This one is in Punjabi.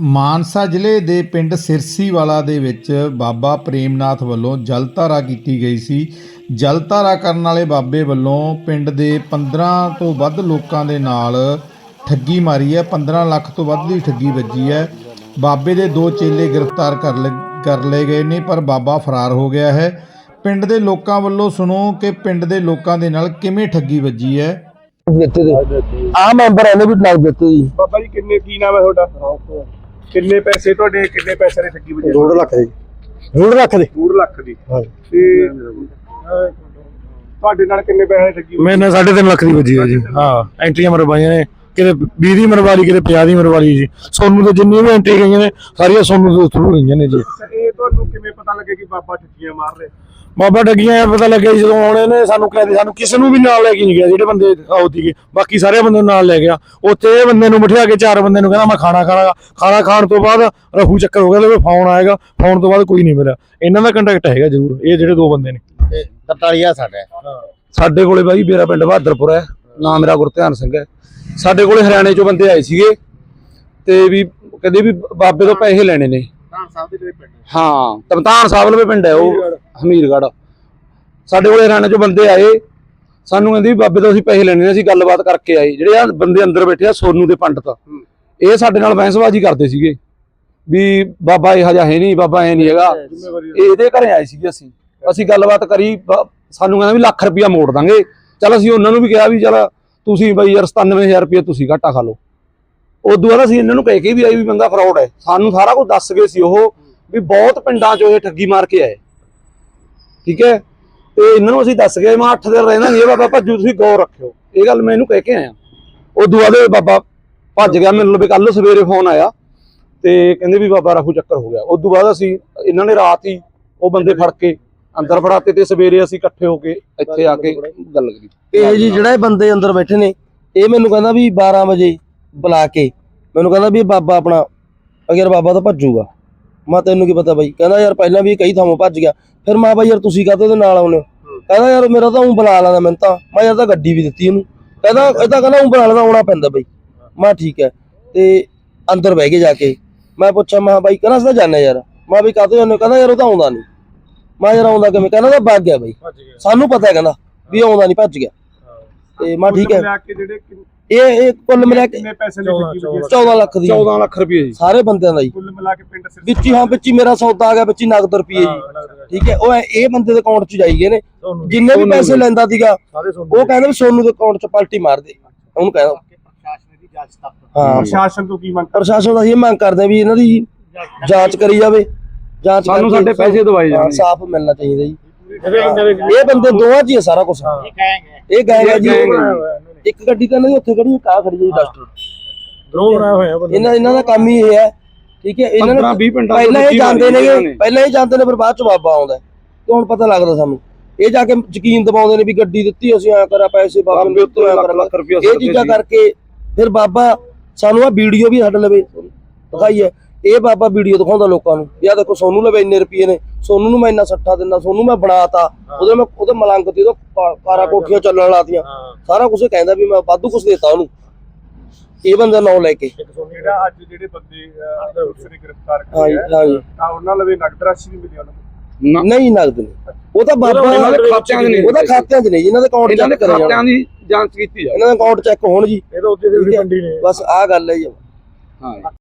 ਮਾਨਸਾ ਜ਼ਿਲ੍ਹੇ ਦੇ ਪਿੰਡ ਸਿਰਸੀਵਾਲਾ ਦੇ ਵਿੱਚ ਬਾਬਾ ਪ੍ਰੇਮਨਾਥ ਵੱਲੋਂ ਜਲਧਾਰਾ ਕੀਤੀ ਗਈ ਸੀ। ਜਲਧਾਰਾ ਕਰਨ ਵਾਲੇ ਬਾਬੇ ਵੱਲੋਂ ਪਿੰਡ ਦੇ 15 ਤੋਂ ਵੱਧ ਲੋਕਾਂ ਦੇ ਨਾਲ ਠੱਗੀ ਮਾਰੀ ਹੈ। 15 ਲੱਖ ਤੋਂ ਵੱਧ ਦੀ ਠੱਗੀ ਵੱਜੀ ਹੈ। ਬਾਬੇ ਦੇ ਦੋ ਚੇਲੇ ਗ੍ਰਿਫਤਾਰ ਕਰ ਲ- ਕਰ ਲਏ ਗਏ ਨੇ ਪਰ ਬਾਬਾ ਫਰਾਰ ਹੋ ਗਿਆ ਹੈ। ਪਿੰਡ ਦੇ ਲੋਕਾਂ ਵੱਲੋਂ ਸੁਣੋ ਕਿ ਪਿੰਡ ਦੇ ਲੋਕਾਂ ਦੇ ਨਾਲ ਕਿਵੇਂ ਠੱਗੀ ਵੱਜੀ ਹੈ। ਦਿੱਤੇ। ਦੇ ਆ ਮੈਂਬਰ ਇਹਨੇ ਵੀ ਨਗ ਦਿੱਤੇ। ਜੀ ਬਾਬਾ ਜੀ ਕਿੰਨੇ ਕੀ ਨਾਮ ਹੈ ਤੁਹਾਡਾ? ਕਿੰਨੇ ਪੈਸੇ ਤੁਹਾਡੇ ਕਿੰਨੇ ਪੈਸੇ ਦੀ ਠੱਗੀ ਵਜੀ? 2 ਲੱਖ ਦੇ। 2 ਲੱਖ ਦੇ? 2 ਲੱਖ ਦੀ। ਹਾਂ। ਤੇ ਤੁਹਾਡੇ ਨਾਲ ਕਿੰਨੇ ਪੈਸੇ ਦੀ ਠੱਗੀ ਮੈਨੇ 3.5 ਲੱਖ ਦੀ ਵੱਜੀ ਹੈ ਜੀ। ਹਾਂ ਐਂਟਰੀਆਂ ਮਰਵਾਈਆਂ ਨੇ। ਕਿਤੇ 20 ਦੀ ਮਰਵਾਲੀ ਕਿਤੇ 50 ਦੀ ਮਰਵਾਲੀ ਜੀ। ਸੋਨੂੰ ਤੋਂ ਜਿੰਨੀ ਵੀ ਐਂਟਰੀ ਗਈਆਂ ਨੇ ਸਾਰੀਆਂ ਸੋਨੂੰ ਤੋਂ ਥਰੂ ਗਈਆਂ ਨੇ ਜੀ। ਇਹ ਤੁਹਾਨੂੰ ਕਿਵੇਂ ਪਤਾ ਲੱਗੇ ਕਿ ਬਾਬਾ ਠੱਗੀਆਂ ਮਾਰ ਰਹੇ? ਬਾਬਾ ਡੱਗੀਆਂ ਇਹ ਪਤਾ ਲੱਗਿਆ ਜਦੋਂ ਆਉਣੇ ਨੇ ਸਾਨੂੰ ਕਹਿੰਦੇ ਸਾਨੂੰ ਕਿਸੇ ਨੂੰ ਵੀ ਨਾਲ ਲੈ ਕੇ ਨਹੀਂ ਗਿਆ ਜਿਹੜੇ ਬੰਦੇ ਆਉ ਸੀਗੇ। ਬਾਕੀ ਸਾਰੇ ਬੰਦੇ ਨੂੰ ਨਾਲ ਲੈ ਗਿਆ। ਉੱਥੇ ਇਹ ਬੰਦੇ ਨੂੰ ਬਿਠਾ ਕੇ ਚਾਰ ਬੰਦੇ ਨੂੰ ਕਹਿੰਦਾ ਮੈਂ ਖਾਣਾ ਖਾਣਾ ਖਾਣਾ ਖਾਣ ਤੋਂ ਬਾਅਦ ਰਫੂ ਚੱਕਰ ਹੋ ਗਿਆ ਤੇ ਫੋਨ ਆਏਗਾ। ਫੋਨ ਤੋਂ ਬਾਅਦ ਕੋਈ ਨਹੀਂ ਮਿਲਿਆ। ਇਹਨਾਂ ਦਾ ਕੰਟੈਕਟ ਹੈਗਾ ਜ਼ਰੂਰ। ਇਹ ਜਿਹੜੇ ਦੋ ਬੰਦੇ ਨੇ। ਤਰਤਾਲੀਆ ਸਾਡਾ। ਸਾਡੇ ਕੋਲੇ ਬਾਈ ਮੇਰਾ ਪਿੰਡ ਬਹਾਦਰਪੁਰ ਹੈ। ਨਾਮ ਮੇਰਾ ਗੁਰਧਿਆਨ ਸਿੰਘ ਹੈ। ਸਾਡੇ ਕੋਲੇ ਹਰਿਆਣੇ ਚੋਂ ਬੰਦੇ ਆਏ ਸੀਗੇ। ਤੇ ਵੀ ਕਹਿੰਦੇ ਵੀ ਬਾਬੇ ਤੋਂ ਪੈਸੇ ਲੈਣੇ ਨੇ। ਹਾਂ ਸਾਹਿਬ ਦੇ ਜਿਹੜੇ ਪਿੰਡ ਹਾਂ ਤਮਤਾਨ ਸਾਹਿਬ ਲਵੇ ਪਿੰਡ ਹੈ ਉਹ। ਹਮੀਰਗੜ੍ਹ। ਸਾਡੇ ਕੋਲੇ ਹਰਿਆਣੇ ਚੋਂ ਬੰਦੇ ਆਏ। ਸਾਨੂੰ ਕਹਿੰਦੇ ਵੀ ਬਾਬੇ ਤੋਂ ਅਸੀਂ ਪੈਸੇ ਲੈਣੇ ਨੇ ਅਸੀਂ ਗੱਲਬਾਤ ਕਰਕੇ ਆਏ। ਜਿਹੜੇ ਆ ਬੰਦੇ ਅੰਦਰ ਬੈਠੇ ਆ ਸੋਨੂ ਦੇ ਪੰਡਤ। ਇਹ ਸਾਡੇ ਨਾਲ ਬਹਿਸਬਾਜ਼ੀ ਕਰਦੇ ਸੀਗੇ। ਵੀ ਬਾਬਾ ਇਹ ਹਜਾ ਹੈ ਨਹੀਂ ਬਾਬਾ ਇਹ ਨਹੀਂ ਹੈਗਾ। ਇਹ ਇਹਦੇ ਘਰੇ ਆਏ ਸੀਗੇ ਅਸੀਂ। ਅਸੀਂ ਗੱਲਬਾਤ ਕਰੀ ਸਾਨੂੰ ਕਹਿੰਦਾ ਵੀ ਲੱਖ ਰੁਪਇਆ ਮੋੜ ਦਾਂਗੇ। ਚਲ ਅਸੀਂ ਉਹਨਾਂ ਨੂੰ ਵੀ ਕਿਹਾ ਵੀ ਚਲ ਤੁਸੀਂ ਬਈ ਯਾਰ 97000 ਰੁਪਇਆ ਤੁਸੀਂ ਘਾਟਾ ਖਾ ਲਓ। ਉਦੋਂ ਬਾਅਦ ਅਸੀਂ ਇਹਨਾਂ ਨੂੰ ਕਹਿ ਕੇ ਵੀ ਆਏ ਵੀ ਬੰਦਾ ਫਰਾਡ ਹੈ। ਸਾਨੂੰ ਸਾਰਾ ਕੁਝ ਦੱਸ ਗਏ ਸੀ ਉਹ ਵੀ ਬਹੁਤ ਪਿੰਡਾਂ 'ਚੋਂ ਇਹ ਠੱਗੀ ਮਾਰ ਕੇ ਆਏ। ਠੀਕ ਹੈ? ਤੇ ਇਹਨਾਂ ਨੂੰ ਅਸੀਂ ਦੱਸ ਗਏ, ਮੈਂ 8 ਦਿਨ ਰਹਿਣਾ ਨਹੀਂ ਇਹ ਬਾਬਾ, ਭੱਜੂ, ਤੁਸੀਂ ਗੌਰ ਰੱਖਿਓ। ਇਹ ਗੱਲ ਮੈਂ ਇਹਨੂੰ ਕਹਿ ਕੇ ਆਇਆ। ਉਦੋਂ ਬਾਅਦ ਇਹ ਬਾਬਾ ਭੱਜ ਗਿਆ, ਮੈਨੂੰ ਵੀ ਕੱਲ ਸਵੇਰੇ ਫੋਨ ਆਇਆ ਤੇ ਕਹਿੰਦੇ ਵੀ ਬਾਬਾ ਰਾਹੂ ਚੱਕਰ ਹੋ ਗਿਆ। ਉਸ ਤੋਂ ਬਾਅਦ ਅਸੀਂ, ਇਹਨਾਂ ਨੇ ਰਾਤ ਹੀ ਉਹ ਬੰਦੇ ਫੜ ਕੇ ਅੰਦਰ ਫੜਾਤੇ ਤੇ ਸਵੇਰੇ ਅਸੀਂ ਇਕੱਠੇ ਹੋ ਕੇ ਇੱਥੇ ਆ ਕੇ ਗੱਲ ਕਰੀ। ਇਹ ਜੀ ਜਿਹੜਾ ਇਹ ਬੰਦੇ ਅੰਦਰ ਬੈਠੇ ਨੇ, ਇਹ ਮੈਨੂੰ ਕਹਿੰਦਾ ਵੀ 12 ਵਜੇ ਬੁਲਾ ਕੇ, ਮੈਨੂੰ ਕਹਿੰਦਾ ਵੀ ਬਾਬਾ ਆਪਣਾ, ਅਗਰ ਬਾਬਾ ਤਾਂ ਭੱਜੂਗਾ। ਮੈਂ ਤੈਨੂੰ ਕੀ ਪਤਾ ਬਾਈ? ਕਹਿੰਦਾ ਯਾਰ ਪਹਿਲਾਂ ਵੀ ਕਈ ਥਾਵਾਂ ਭੱਜ ਗਿਆ। ਫਿਰ ਮੈਂ ਬਾਈ ਯਾਰ ਤੁਸੀਂ ਕਾਹਤੇ ਉਹਦੇ ਨਾਲ ਆਉਨੇ? ਕਹਿੰਦਾ ਯਾਰ ਮੇਰਾ ਤਾਂ ਉਹ ਬੁਲਾ ਲੈਂਦਾ ਮੈਨੂੰ ਤਾਂ। ਮੈਂ ਯਾਰ ਤਾਂ ਗੱਡੀ ਵੀ ਦਿੱਤੀ ਇਹਨੂੰ ਕਹਿੰਦਾ ਇਹ ਤਾਂ ਕਹਿੰਦਾ ਉਹ ਬੁਲਾ ਲੈਂਦਾ ਆਉਣਾ ਪੈਂਦਾ ਬਾਈ। ਮੈਂ ਠੀਕ ਹੈ। ਤੇ ਅੰਦਰ ਬਹਿ ਕੇ ਜਾ ਕੇ। ਮੈਂ ਪੁੱਛਿਆ ਮੈਂ ਬਾਈ ਕਹਿੰਦਾ ਤਾਂ ਜਾਣਾ ਯਾਰ। ਮੈਂ ਵੀ ਕਾਹਤੇ ਜਾਂਦੇ? ਕਹਿੰਦਾ ਯਾਰ ਉਹ ਤਾਂ ਆਉਂਦਾ ਨਹੀਂ। ਮੈਂ ਯਾਰ ਆਉਂਦਾ ਕਿਵੇਂ? ਕਹਿੰਦਾ ਤਾਂ ਭੱਜ ਗਿਆ ਬਾਈ। ਸਾਨੂੰ ਪਤਾ ਹੈ ਕਹਿੰਦਾ ਵੀ ਆਉਂਦਾ ਨਹੀਂ ਭੱਜ ਗਿਆ। ਤੇ ਮੈਂ ਠੀਕ ਹੈ। ਜਿਹੜੇ ਇਹ ਇਹ ਕੁੱਲ ਮਿਲਾ ਕੇ ਕਿੰਨੇ ਪੈਸੇ ਦੀ ਠੱਗੀ ਵਜੀ 14 ਲੱਖ ਦੀ 14 ਲੱਖ ਰੁਪਏ ਜੀ। ਸਾਰੇ ਬੰਦਿਆਂ ਦਾ ਜੀ। ਕੁੱਲ ਮਿਲਾ ਕੇ ਪਿੰਡ ਸਿਰ ਵਿੱਚ ਹੀ ਹਾਂ ਵਿੱਚ ਹੀ ਮੇਰਾ ਸੌਦਾ ਆ ਗਿਆ ਵਿੱਚ ਹੀ ਨਗਦ ਰੁਪਏ ਜੀ। ਠੀਕ ਹੈ ਉਹ ਇਹ ਬੰਦੇ ਦੇ ਅਕਾਊਂਟ 'ਚ ਜਾਈ ਗਏ ਨੇ। ਜਿੰਨੇ ਵੀ ਪੈਸੇ ਲੈਂਦਾ ਸੀਗਾ ਉਹ ਕਹਿੰਦੇ ਵੀ ਸੋਨੂ ਦੇ ਅਕਾਊਂਟ 'ਚ ਪਲਟੀ ਮਾਰ ਦੇ। ਉਹਨੂੰ ਕਹਿੰਦਾ ਹਾਂ। ਪ੍ਰਸ਼ਾਸਨ ਤੋਂ ਕੀ ਮੰਗ ਪ੍ਰਸ਼ਾਸਨ ਦਾ ਇਹ ਮੰਗ ਕਰਦੇ ਵੀ ਇਹਨਾਂ ਦੀ ਜਾਂਚ ਕਰੀ ਜਾਵੇ। ਜਾਂਚ ਸਾਨੂੰ ਸਾਡੇ ਪੈਸੇ ਦਵਾਏ ਜਾਣ ਸਾਫ਼ ਮਿਲਣਾ ਚਾਹੀਦਾ ਜੀ। ਇਹ ਬੰਦੇ ਦੋਵਾਂ 'ਚ ਹੀ ਸਾਰਾ ਕੁਝ ਇਹ ਗਏ ਆ ਜੀ। ਇੱਕ ਗੱਡੀ ਤਾਂ ਇਹਨਾਂ ਦੀ ਉੱਥੇ ਖੜੀ ਕਾ ਖੜੀ ਹੈ ਜੀ ਡਸਟਰ ਗਰੋਹ ਬਣਾਇਆ ਹੋਇਆ ਬੰਦੇ। ਇਹਨਾਂ ਇਹਨਾਂ ਦਾ ਕੰਮ ਹੀ ਇਹ ਹੈ। ਠੀਕ ਹੈ ਇਹਨਾਂ 15 ਨੇ 20 ਪਿੰਡਾਂ ਪਹਿਲਾਂ ਇਹ ਜਾਂਦੇ ਮਾਰੀ ਨੇ ਇਹਨਾਂ ਨੇ। ਪਹਿਲਾਂ ਇਹ ਜਾਂਦੇ ਨੇ ਫਿਰ ਬਾਅਦ ਚ ਬਾਬਾ ਆਉਂਦਾ ਹੈ। ਤੇ ਹੁਣ ਪਤਾ ਲੱਗਦਾ ਸਾਨੂੰ। ਇਹ ਜਾ ਕੇ ਯਕੀਨ ਦਿਵਾਉਂਦੇ ਨੇ ਵੀ ਗੱਡੀ ਦਿੱਤੀ ਅਸੀਂ ਆ ਕਰਾ ਪੈਸੇ ਬਾਬੇ ਨੂੰ ਦਿੱਤੇ ਆ ਕਰਾ ਇਹ ਚੀਜ਼ਾਂ ਕਰਕੇ ਫਿਰ ਬਾਬਾ ਸਾਨੂੰ ਆ ਵੀਡੀਓ ਵੀ ਸਾਡੇ ਲਵੇ। ਦਿਖਾਈ ਹੈ ਇਹ ਬਾਬਾ ਵੀਡੀਓ ਦਿਖਾਉਂਦਾ ਲੋਕਾਂ ਨੂੰ ਵੀ ਆਹ ਦੇਖੋ ਸੋਨੂੰ ਲਵੇ ਇੰਨੇ ਰੁਪਏ ਨੇ ਸੋਨੂੰ ਨੂੰ ਮੈਂ ਇੰਨਾ ਸੱਠਾ ਦਿੰਦਾ ਸੋਨੂੰ ਮੈਂ ਬਣਾਤਾ ਉਹਦੇ ਮੈਂ ਉਹਦੇ ਮਲੰਗ ਤੇ ਉਹਦਾ ਕਾਰਾ ਕੋਠੀਆਂ ਚੱਲਣ ਲਾਤੀਆਂ। ਸਾਰਾ ਕੁਝ ਕਹਿੰਦਾ ਵੀ ਮੈਂ ਵਾਧੂ ਕੁਝ ਦੇਤਾ ਉਹਨੂੰ। ਇਹ ਬੰਦਾ ਨਾਂ ਲੈ ਕੇ। ਜਿਹੜਾ ਅੱਜ ਜਿਹੜੇ ਬੰਦੇ ਅਹ, ਪੁਲਿਸ ਨੇ ਗ੍ਰਿਫਤਾਰ ਹਾਂਜੀ ਕਰਿਆ ਹਾਂਜੀ। ਤਾਂ ਉਹਨਾਂ ਲਵੇ ਨਗਦ ਰਾਸ਼ੀ ਵੀ ਮਿਲੀ ਉਹਨਾਂ ਨੂੰ? ਨਹੀਂ ਨਗਦ ਨਹੀਂ। ਉਹ ਤਾਂ ਬਾਬਾ ਇਹਨਾਂ ਦੇ ਖਾਤਿਆਂ 'ਚ ਨਹੀਂ। ਉਹਦਾ ਖਾਤਿਆਂ 'ਚ ਨਹੀਂ ਇਹਨਾਂ ਦੇ ਅਕਾਊਂਟ ਦੇ ਚੈੱਕ ਕਰੇ ਖਾਤਿਆਂ ਦੀ ਜਾਂਚ ਕੀਤੀ ਜਾਵੇ ਇਹਨਾਂ ਦੇ ਅਕਾਊਂਟ ਚੈੱਕ ਹੋਣ ਜੀ। ਇਹ ਤਾਂ ਉੱਤੇ ਹੈ। ਮੰਡੀ ਨੇ। ਬਸ ਆਹ ਗੱਲ ਹੈ ਜੀ। ਹਾਂ।